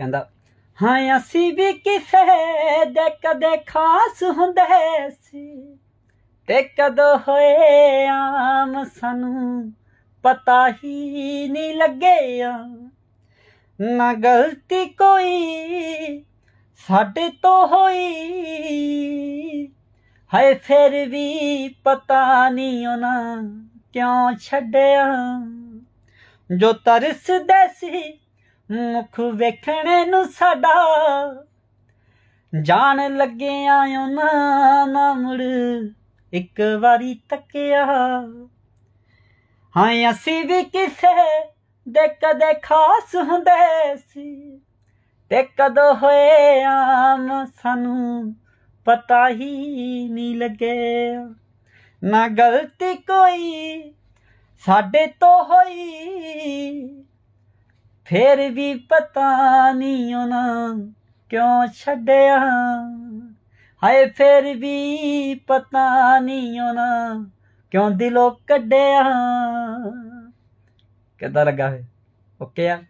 ਕਹਿੰਦਾ, ਹਾਂ, ਅਸੀਂ ਵੀ ਕਿਸੇ ਦੇ ਕਦੇ ਖਾਸ ਹੁੰਦੇ ਸੀ ਤੇ ਕਦੋਂ ਹੋਏ ਆਮ ਸਾਨੂੰ ਪਤਾ ਹੀ ਨਹੀਂ ਲੱਗਿਆ। ਨਾ ਗਲਤੀ ਕੋਈ ਸਾਡੇ ਤੋਂ ਹੋਈ, ਹਾਏ, ਫਿਰ ਵੀ ਪਤਾ ਨਹੀਂ ਉਹਨਾਂ ਕਿਉਂ ਛੱਡਿਆ। ਜੋ ਤਰਸਦੇ ਸੀ ਮੁਖ ਵੇਖਣੇ ਨੂੰ ਸਾਡਾ। ਜਾਣ ਲੱਗਿਆ ਉਹਨਾਂ ਨਾ ਮੁੜ ਇੱਕ ਵਾਰੀ ਤੱਕਿਆ। ਹਾਂ, ਅਸੀਂ ਵੀ ਕਿਸੇ ਦੇ ਕਦੇ ਖਾਸ ਹੁੰਦੇ ਸੀ ਤੇ ਕਦੋਂ ਹੋਏ ਆਮ ਸਾਨੂੰ ਪਤਾ ਹੀ ਨਹੀਂ ਲੱਗੇ ਨਾ ਗਲਤੀ ਕੋਈ ਸਾਡੇ ਤੋਂ ਹੋਈ ਫਿਰ ਵੀ ਪਤਾ ਨਹੀਂ ਉਹਨਾਂ ਕਿਉਂ ਛੱਡਿਆ। ਹਾਏ, ਫਿਰ ਵੀ ਪਤਾ ਨਹੀਂ ਉਹਨਾਂ ਕਿਉਂ ਦਿਲੋਂ ਕੱਢਿਆ। ਕਿੱਦਾਂ ਲੱਗਾ ਫੇ ਓਕੇ ਆ?